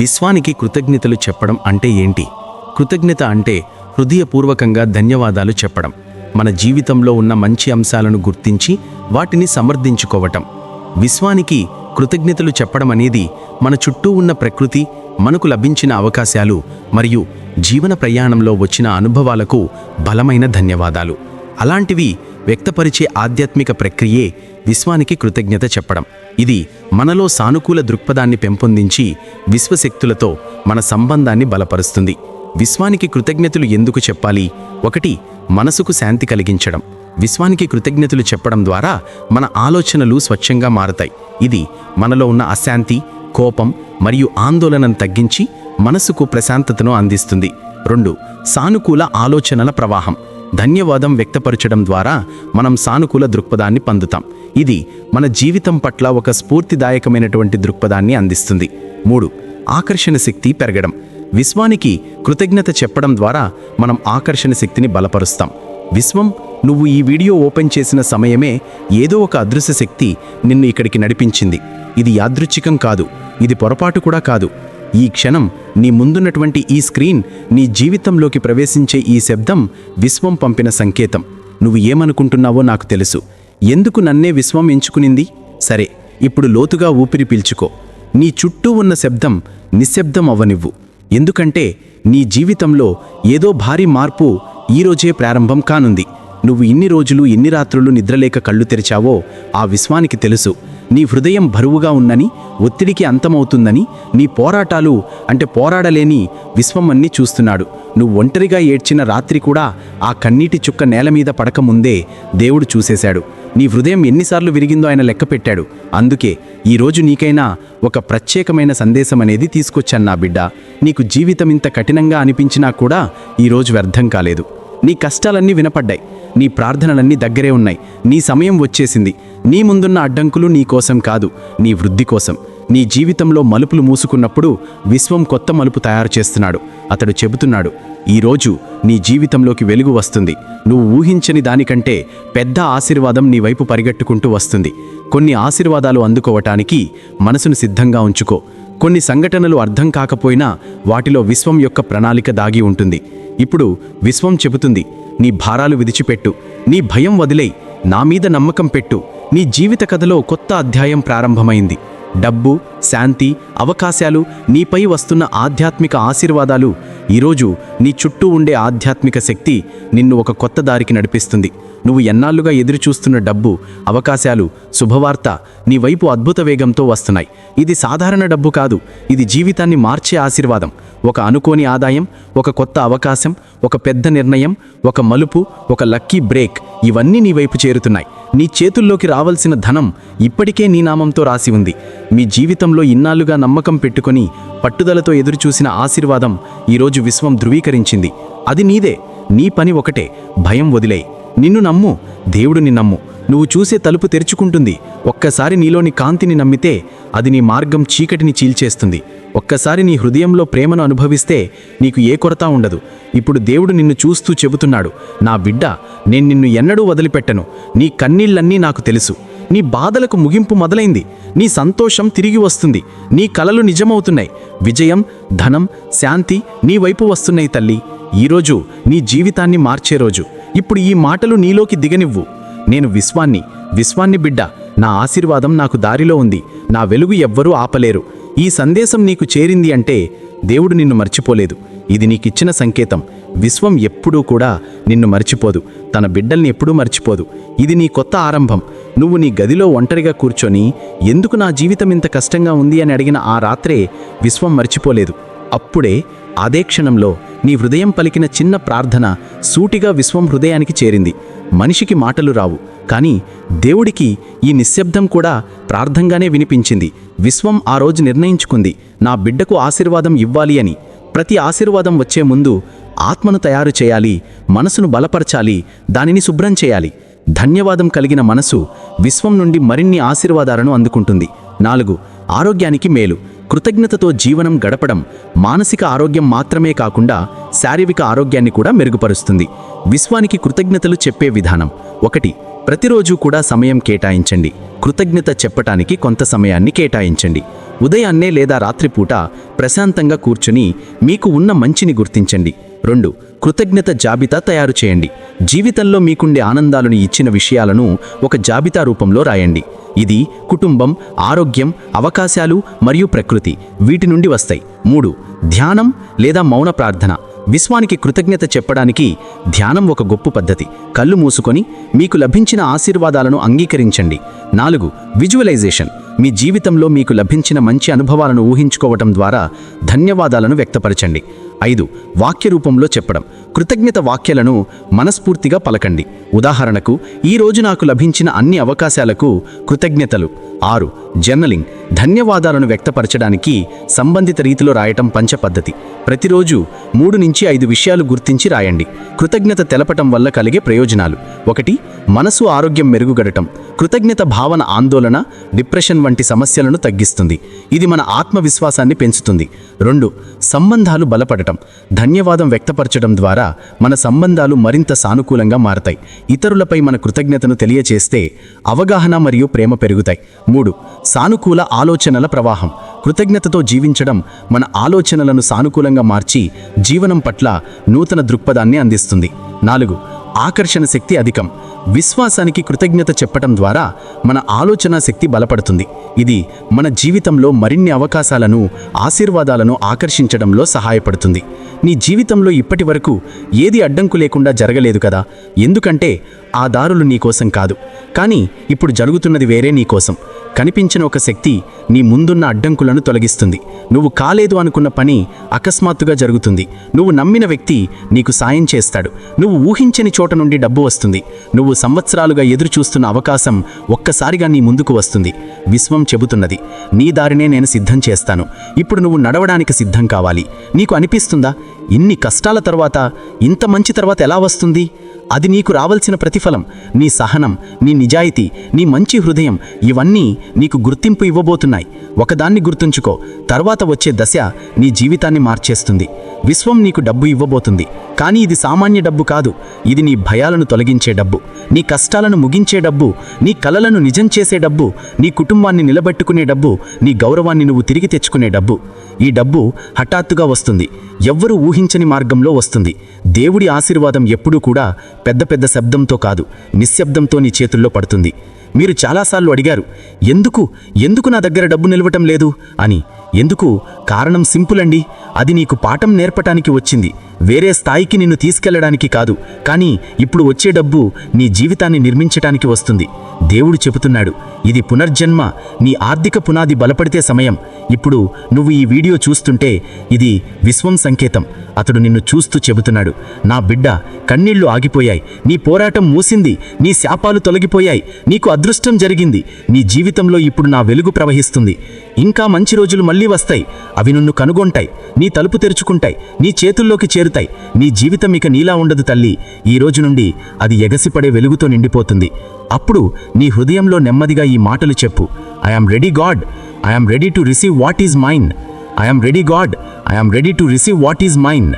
విశ్వానికి కృతజ్ఞతలు చెప్పడం అంటే ఏంటి? కృతజ్ఞత అంటే హృదయపూర్వకంగా ధన్యవాదాలు చెప్పడం మన జీవితంలో ఉన్న మంచి అంశాలను గుర్తించి వాటిని సమర్థించుకోవటం. విశ్వానికి కృతజ్ఞతలు చెప్పడం అనేది మన చుట్టూ ఉన్న ప్రకృతి మనకు లభించిన అవకాశాలు మరియు జీవన ప్రయాణంలో వచ్చిన అనుభవాలకు బలమైన ధన్యవాదాలు. అలాంటివి వ్యక్తపరిచే ఆధ్యాత్మిక ప్రక్రియే విశ్వానికి కృతజ్ఞత చెప్పడం. ఇది మనలో సానుకూల దృక్పథాన్ని పెంపొందించి విశ్వశక్తులతో మన సంబంధాన్ని బలపరుస్తుంది. విశ్వానికి కృతజ్ఞతలు ఎందుకు చెప్పాలి? ఒకటి మనసుకు శాంతి కలిగించడం. విశ్వానికి కృతజ్ఞతలు చెప్పడం ద్వారా మన ఆలోచనలు స్వచ్ఛంగా మారతాయి. ఇది మనలో ఉన్న అశాంతి కోపం మరియు ఆందోళనను తగ్గించి మనసుకు ప్రశాంతతను అందిస్తుంది. రెండు సానుకూల ఆలోచనల ప్రవాహం. ధన్యవాదం వ్యక్తపరచడం ద్వారా మనం సానుకూల దృక్పథాన్ని పొందుతాం. ఇది మన జీవితం పట్ల ఒక స్ఫూర్తిదాయకమైనటువంటి దృక్పథాన్ని అందిస్తుంది. మూడు ఆకర్షణ శక్తి పెరగడం. విశ్వానికి కృతజ్ఞత చెప్పడం ద్వారా మనం ఆకర్షణ శక్తిని బలపరుస్తాం. విశ్వం నువ్వు ఈ వీడియో ఓపెన్ చేసిన సమయమే ఏదో ఒక అదృశ్య శక్తి నిన్ను ఇక్కడికి నడిపించింది. ఇది యాదృచ్ఛికం కాదు. ఇది పొరపాటు కూడా కాదు. ఈ క్షణం నీ ముందున్నటువంటి ఈ స్క్రీన్ నీ జీవితంలోకి ప్రవేశించే ఈ శబ్దం విశ్వం పంపిన సంకేతం. నువ్వు ఏమనుకుంటున్నావో నాకు తెలుసు. ఎందుకు నన్నే విశ్వం ఎంచుకునింది? సరే ఇప్పుడు లోతుగా ఊపిరి పీల్చుకో. నీ చుట్టూ ఉన్న శబ్దం నిశ్శబ్దం అవ్వనివ్వు ఎందుకంటే నీ జీవితంలో ఏదో భారీ మార్పు ఈరోజే ప్రారంభం కానుంది. నువ్వు ఇన్ని రోజులు ఎన్ని రాత్రులు నిద్రలేక కళ్ళు తెరిచావో ఆ విశ్వానికి తెలుసు. నీ హృదయం బరువుగా ఉందని ఒత్తిడికి అంతమవుతుందని నీ పోరాటాలు అంటే పోరాడలేని విశ్వం అన్ని చూస్తున్నాడు. నువ్వు ఒంటరిగా ఏడ్చిన రాత్రి కూడా ఆ కన్నీటి చుక్క నేల మీద పడకముందే దేవుడు చూసేశాడు. నీ హృదయం ఎన్నిసార్లు విరిగిందో ఆయన లెక్క పెట్టాడు. అందుకే ఈరోజు నీకైనా ఒక ప్రత్యేకమైన సందేశం అనేది తీసుకొచ్చాను నా బిడ్డ. నీకు జీవితం ఇంత కఠినంగా అనిపించినా కూడా ఈరోజు వ్యర్థం కాలేదు. నీ కష్టాలన్నీ వినపడ్డాయి. నీ ప్రార్థనలన్నీ దగ్గరే ఉన్నాయి. నీ సమయం వచ్చేసింది. నీ ముందున్న అడ్డంకులు నీ కోసం కాదు నీ వృద్ధి కోసం. నీ జీవితంలో మలుపులు మూసుకున్నప్పుడు విశ్వం కొత్త మలుపు తయారు చేస్తున్నాడు. అతడు చెబుతున్నాడు ఈరోజు నీ జీవితంలోకి వెలుగు వస్తుంది. నువ్వు ఊహించని దానికంటే పెద్ద ఆశీర్వాదం నీ వైపు పరిగెట్టుకుంటూ వస్తుంది. కొన్ని ఆశీర్వాదాలు అందుకోవటానికి మనసును సిద్ధంగా ఉంచుకో. కొన్ని సంఘటనలు అర్థం కాకపోయినా వాటిలో విశ్వం యొక్క ప్రణాళిక దాగి ఉంటుంది. ఇప్పుడు విశ్వం చెబుతుంది నీ భారాలు విడిచిపెట్టు నీ భయం వదిలేయి నా మీద నమ్మకం పెట్టు నీ జీవిత కథలో కొత్త అధ్యాయం ప్రారంభమైంది. డబ్బు శాంతి అవకాశాలు నీపై వస్తున్న ఆధ్యాత్మిక ఆశీర్వాదాలు. ఈరోజు నీ చుట్టూ ఉండే ఆధ్యాత్మిక శక్తి నిన్ను ఒక కొత్త దారికి నడిపిస్తుంది. నువ్వు ఎన్నాళ్ళుగా ఎదురుచూస్తున్న డబ్బు అవకాశాలు శుభవార్త నీ వైపు అద్భుత వేగంతో వస్తున్నాయి. ఇది సాధారణ డబ్బు కాదు ఇది జీవితాన్ని మార్చే ఆశీర్వాదం. ఒక అనుకోని ఆదాయం ఒక కొత్త అవకాశం ఒక పెద్ద నిర్ణయం ఒక మలుపు ఒక లక్కీ బ్రేక్ ఇవన్నీ నీ వైపు చేరుతున్నాయి. నీ చేతుల్లోకి రావాల్సిన ధనం ఇప్పటికే నీ నామంతో రాసి ఉంది. మీ జీవితంలో ఇన్నాళ్ళుగా నమ్మకం పెట్టుకొని పట్టుదలతో ఎదురుచూసిన ఆశీర్వాదం ఈరోజు విశ్వం ధృవీకరించింది. అది నీదే. నీ పని ఒకటే. భయం వదిలే నిన్ను నమ్ము. దేవుడిని నమ్ము. నువ్వు చూసే తలుపు తెరుచుకుంటుంది. ఒక్కసారి నీలోని కాంతిని నమ్మితే అది నీ మార్గం చీకటిని చీల్చేస్తుంది. ఒక్కసారి నీ హృదయంలో ప్రేమను అనుభవిస్తే నీకు ఏ కొరత ఉండదు. ఇప్పుడు దేవుడు నిన్ను చూస్తూ చెబుతున్నాడు నా బిడ్డ నేను నిన్ను ఎన్నడూ వదిలిపెట్టను. నీ కన్నీళ్ళన్నీ నాకు తెలుసు. నీ బాధలకు ముగింపు మొదలైంది. నీ సంతోషం తిరిగి వస్తుంది. నీ కలలు నిజమవుతున్నాయి. విజయం ధనం శాంతి నీ వైపు వస్తున్నాయి తల్లి. ఈరోజు నీ జీవితాన్ని మార్చే రోజు. ఇప్పుడు ఈ మాటలు నీలోకి దిగనివ్వు. నేను విశ్వాన్ని విశ్వాన్ని బిడ్డ నా ఆశీర్వాదం నాకు దారిలో ఉంది నా వెలుగు ఎవ్వరూ ఆపలేరు. ఈ సందేశం నీకు చేరింది అంటే దేవుడు నిన్ను మర్చిపోలేదు. ఇది నీకిచ్చిన సంకేతం. విశ్వం ఎప్పుడూ కూడా నిన్ను మర్చిపోదు. తన బిడ్డల్ని ఎప్పుడూ మర్చిపోదు. ఇది నీ కొత్త ఆరంభం. నువ్వు నీ గదిలో ఒంటరిగా కూర్చొని ఎందుకు నా జీవితం ఇంత కష్టంగా ఉంది అని అడిగిన ఆ రాత్రే విశ్వం మర్చిపోలేదు. అప్పుడే అదే క్షణంలో నీ హృదయం పలికిన చిన్న ప్రార్థన సూటిగా విశ్వం హృదయానికి చేరింది. మనిషికి మాటలు రావు కానీ దేవుడికి ఈ నిశ్శబ్దం కూడా ప్రార్థంగానే వినిపించింది. విశ్వం ఆ రోజు నిర్ణయించుకుంది నా బిడ్డకు ఆశీర్వాదం ఇవ్వాలి అని. ప్రతి ఆశీర్వాదం వచ్చే ముందు ఆత్మను తయారు చేయాలి మనసును బలపరచాలి దానిని శుభ్రం చేయాలి. ధన్యవాదం కలిగిన మనసు విశ్వం నుండి మరిన్ని ఆశీర్వాదాలను అందుకుంటుంది. నాలుగు ఆరోగ్యానికి మేలు. కృతజ్ఞతతో జీవనం గడపడం మానసిక ఆరోగ్యం మాత్రమే కాకుండా శారీరక ఆరోగ్యాన్ని కూడా మెరుగుపరుస్తుంది. విశ్వానికి కృతజ్ఞతలు చెప్పే విధానం ఒకటి ప్రతిరోజు కూడా సమయం కేటాయించండి. కృతజ్ఞత చెప్పటానికి కొంత సమయాన్ని కేటాయించండి. ఉదయాన్నే లేదా రాత్రిపూట ప్రశాంతంగా కూర్చుని మీకు ఉన్న మంచిని గుర్తించండి. రెండు కృతజ్ఞత జాబితా తయారు చేయండి. జీవితంలో మీకుండే ఆనందాలను ఇచ్చిన విషయాలను ఒక జాబితా రూపంలో రాయండి. ఇది కుటుంబం ఆరోగ్యం అవకాశాలు మరియు ప్రకృతి వీటి నుండి వస్తాయి. మూడు ధ్యానం లేదా మౌన ప్రార్థన. విశ్వానికి కృతజ్ఞత చెప్పడానికి ధ్యానం ఒక గొప్ప పద్ధతి. కళ్ళు మూసుకొని మీకు లభించిన ఆశీర్వాదాలను అంగీకరించండి. నాలుగు విజువలైజేషన్. మీ జీవితంలో మీకు లభించిన మంచి అనుభవాలను ఊహించుకోవటం ద్వారా ధన్యవాదాలను వ్యక్తపరచండి. ఐదు వాక్య రూపంలో చెప్పడం. కృతజ్ఞత వాక్యాలను మనస్ఫూర్తిగా పలకండి. ఉదాహరణకు ఈ రోజు నాకు లభించిన అన్ని అవకాశాలకు కృతజ్ఞతలు. ఆరు జర్నలింగ్. ధన్యవాదాలను వ్యక్తపరచడానికి సంబంధిత రీతిలో రాయటం పంచపద్ధతి ప్రతిరోజు మూడు నుంచి ఐదు విషయాలు గుర్తించి రాయండి. కృతజ్ఞత తెలపటం వల్ల కలిగే ప్రయోజనాలు. ఒకటి మనసు ఆరోగ్యం మెరుగుగడటం. కృతజ్ఞత భావన ఆందోళన డిప్రెషన్ వంటి సమస్యలను తగ్గిస్తుంది. ఇది మన ఆత్మవిశ్వాసాన్ని పెంచుతుంది. రెండు సంబంధాలు బలపడటం. ధన్యవాదం వ్యక్తపరచడం ద్వారా ద్వారా మన సంబంధాలు మరింత సానుకూలంగా మారతాయి. ఇతరులపై మన కృతజ్ఞతను తెలియచేస్తే అవగాహన మరియు ప్రేమ పెరుగుతాయి. మూడు సానుకూల ఆలోచనల ప్రవాహం. కృతజ్ఞతతో జీవించడం మన ఆలోచనలను సానుకూలంగా మార్చి జీవనం పట్ల నూతన దృక్పథాన్ని అందిస్తుంది. నాలుగు ఆకర్షణ శక్తి అధికం. విశ్వాసానికి కృతజ్ఞత చెప్పటం ద్వారా మన ఆలోచన శక్తి బలపడుతుంది. ఇది మన జీవితంలో మరిన్ని అవకాశాలను ఆశీర్వాదాలను ఆకర్షించడంలో సహాయపడుతుంది. నీ జీవితంలో ఇప్పటి వరకు ఏది అడ్డంకు లేకుండా జరగలేదు కదా? ఎందుకంటే ఆ దారులు నీకోసం కాదు. కానీ ఇప్పుడు జరుగుతున్నది వేరే నీకోసం కనిపించిన ఒక శక్తి నీ ముందున్న అడ్డంకులను తొలగిస్తుంది. నువ్వు కాలేదు అనుకున్న పని అకస్మాత్తుగా జరుగుతుంది. నువ్వు నమ్మిన వ్యక్తి నీకు సాయం చేస్తాడు. నువ్వు ఊహించని చోట నుండి డబ్బు వస్తుంది. నువ్వు సంవత్సరాలుగా ఎదురు చూస్తున్న అవకాశం ఒక్కసారిగా నీ ముందుకు వస్తుంది. విశ్వం చెబుతున్నది నీ దారినే నేను సిద్ధం చేస్తాను. ఇప్పుడు నువ్వు నడవడానికి సిద్ధం కావాలి. నీకు అనిపిస్తుందా? ఇన్ని కష్టాల తర్వాత ఇంత మంచి తర్వాత ఎలా వస్తుంది? అది నీకు రావలసిన ప్రతిఫలం నీ సహనం నీ నిజాయితీ నీ మంచి హృదయం ఇవన్నీ నీకు గుర్తింపు ఇవ్వబోతున్నాయి. ఒకదాన్ని గుర్తుంచుకో తర్వాత వచ్చే దశ నీ జీవితాన్ని మార్చేస్తుంది. విశ్వం నీకు డబ్బు ఇవ్వబోతుంది. కానీ ఇది సామాన్య డబ్బు కాదు. ఇది నీ భయాలను తొలగించే డబ్బు. నీ కష్టాలను ముగించే డబ్బు. నీ కలలను నిజం చేసే డబ్బు. నీ కుటుంబాన్ని నిలబెట్టుకునే డబ్బు. నీ గౌరవాన్ని నువ్వు తిరిగి తెచ్చుకునే డబ్బు. ఈ డబ్బు హఠాత్తుగా వస్తుంది. ఎవ్వరూ ఊహించని మార్గంలో వస్తుంది. దేవుడి ఆశీర్వాదం ఎప్పుడూ కూడా పెద్ద పెద్ద శబ్దంతో కాదు. నిశ్శబ్దంతో నీ చేతుల్లో పడుతుంది. మీరు చాలాసార్లు అడిగారు ఎందుకు? ఎందుకు నా దగ్గర డబ్బు నిలవటం లేదు? అని. ఎందుకు? కారణం సింపుల్ అండి. అది నీకు పాఠం నేర్పటానికి వచ్చింది. వేరే స్థాయికి నిన్ను తీసుకెళ్ళడానికి కాదు కానీ ఇప్పుడు వచ్చే డబ్బు నీ జీవితాన్ని నిర్మించటానికి వస్తుంది. దేవుడు చెబుతున్నాడు ఇది పునర్జన్మ నీ ఆర్థిక పునాది బలపడితే సమయం. ఇప్పుడు నువ్వు ఈ వీడియో చూస్తుంటే ఇది విశ్వం సంకేతం. అతడు నిన్ను చూస్తూ చెబుతున్నాడు నా బిడ్డ కన్నీళ్ళు ఆగిపోయాయి నీ పోరాటం మూసింది నీ శాపాలు తొలగిపోయాయి నీకు అదృష్టం జరిగింది నీ జీవితంలో ఇప్పుడు నా వెలుగు ప్రవహిస్తుంది. ఇంకా మంచి రోజులు మళ్ళీ వస్తాయి. అవి నిన్ను కనుగొంటాయి. నీ తలుపు తెరుచుకుంటాయి. నీ చేతుల్లోకి చేరుతాయి. నీ జీవితం ఇక నీలా ఉండదు తల్లి. ఈ రోజు నుండి అది ఎగసిపడే వెలుగుతో నిండిపోతుంది. అప్పుడు నీ హృదయంలో నెమ్మదిగా ఈ మాటలు చెప్పు. I am ready God I am ready to receive what is mine I am ready God I am ready to receive what is mine